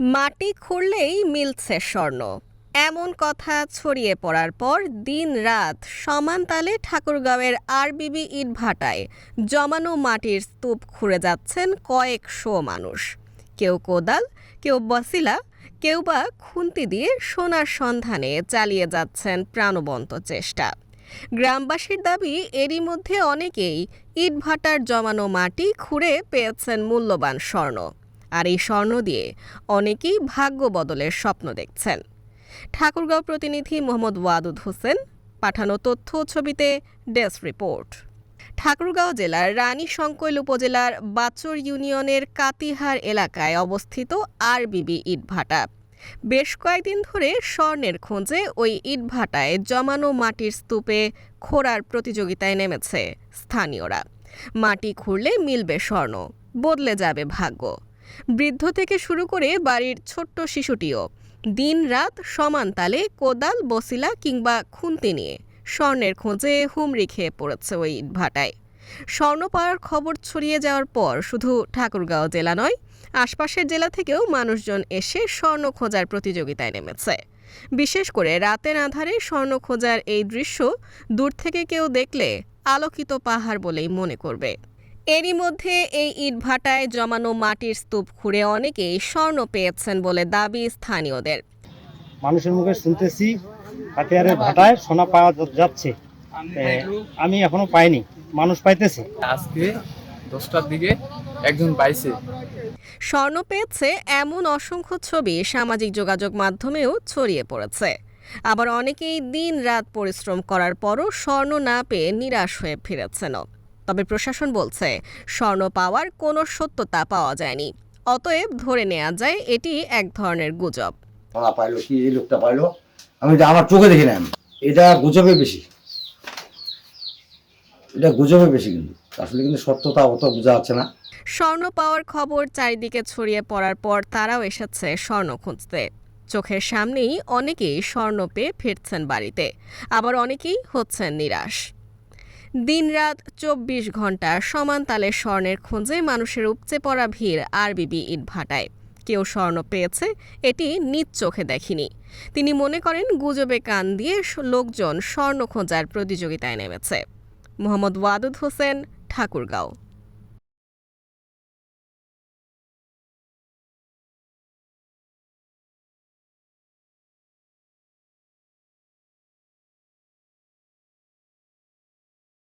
মাটি খুঁড়লেই মিলছে স্বর্ণ। এমন কথা ছড়িয়ে পড়ার পর দিন রাত সমান তালে ঠাকুরগাঁওয়ের আরবিবি ইটভাটায় জমানো মাটির স্তূপ খুঁড়ে যাচ্ছেন কয়েকশো মানুষ। কেউ কোদাল, কেউ বসিলা, কেউ বা খুন্তি দিয়ে সোনার সন্ধানে চালিয়ে যাচ্ছেন প্রাণবন্ত চেষ্টা। গ্রামবাসীর দাবি, এরই মধ্যে অনেকেই ইটভাটার জমানো মাটি খুঁড়ে পেয়েছেন মূল্যবান স্বর্ণ। আর এই স্বর্ণ দিয়ে অনেকেই ভাগ্য বদলের স্বপ্ন দেখছেন। ঠাকুরগাঁও প্রতিনিধি মোহাম্মদ ওয়াদুদ হোসেন পাঠানো তথ্য ছবিতে ডেস্ক রিপোর্ট। ঠাকুরগাঁও জেলার রানী সংকৈল উপজেলার বাচর ইউনিয়নের কাতিহার এলাকায় অবস্থিত আরবিবি ইটভাটা। বেশ কয়েকদিন ধরে স্বর্ণের খোঁজে ওই ইটভাটায় জমানো মাটির স্তূপে খোঁড়ার প্রতিযোগিতায় নেমেছে স্থানীয়রা। মাটি খুঁড়লে মিলবে স্বর্ণ, বদলে যাবে ভাগ্য। বৃদ্ধ থেকে শুরু করে বাড়ির ছোট্ট শিশুটিও। দিনরাত সমান তালে কোদাল, বসিলা কিংবা খুন্তি নিয়ে স্বর্ণের খোঁজে হুমড়ি খেয়ে পড়েছে ওই ইটভাটায় স্বর্ণ পাওয়ার খবর ছড়িয়ে যাওয়ার পর শুধু ঠাকুরগাঁও জেলা নয়, আশপাশের জেলা থেকেও মানুষজন এসে স্বর্ণ খোঁজার প্রতিযোগিতায় নেমেছে। বিশেষ করে রাতের আধারে স্বর্ণ খোঁজার এই দৃশ্য দূর থেকে কেউ দেখলে আলোকিত পাহাড় বলেই মনে করবে। এরই মধ্যে এই ইটভাটায় জমানো মাটির স্তূপ খুঁড়ে অনেকেই স্বর্ণ পেয়েছেন বলে দাবি স্থানীয়দের। মানুষের মুখে শুনতেছি হাতিয়ারের ভাটায় সোনা পাওয়া যাচ্ছে। আমি এখনও পাইনি মানুষ পাইতেছে। আজকে দশটার দিকে একজন পাইছে। স্বর্ণ পেয়েছে এমন অসংখ্য ছবি সামাজিক যোগাযোগ মাধ্যমেও ছড়িয়ে পড়েছে। আবার অনেকেই দিন রাত পরিশ্রম করার পরও স্বর্ণ না পেয়ে নিরাশ হয়ে ফিরেছেন তবে প্রশাসন বলছে স্বর্ণ পাওয়ার কোনো সত্যতা পাওয়া যায়নি। অতএব ধরে নেওয়া যায় এটি এক ধরনের গুজব। পাইলো কি এই লোকটা পাইলো? আমি এটা আমার চোখে দেখি না এটা গুজবে বেশি। এটা গুজবে বেশি কিন্তু। আসলে কিন্তু সত্যতা অত বোঝা যাচ্ছে না। স্বর্ণ পাওয়ার খবর চারিদিকে ছড়িয়ে পড়ার পর তারাও এসেছে স্বর্ণ খুঁজতে। চোখের সামনেই অনেকেই স্বর্ণ পেয়ে ফিরছেন বাড়িতে। আবার অনেকেই হচ্ছেন নিরাশ। দিনরাত চব্বিশ ঘণ্টা সমান তালে স্বর্ণের খোঁজে মানুষের উপচে পড়া ভিড় আরবিবি ইটভাটায়। কেউ স্বর্ণ পেয়েছে, এটি নিজ চোখে দেখেনি। তিনি মনে করেন গুজবে কান দিয়ে লোকজন স্বর্ণ খোঁজার প্রতিযোগিতায় নেমেছে। মোহাম্মদ ওয়াদুদ হোসেন, ঠাকুরগাঁও।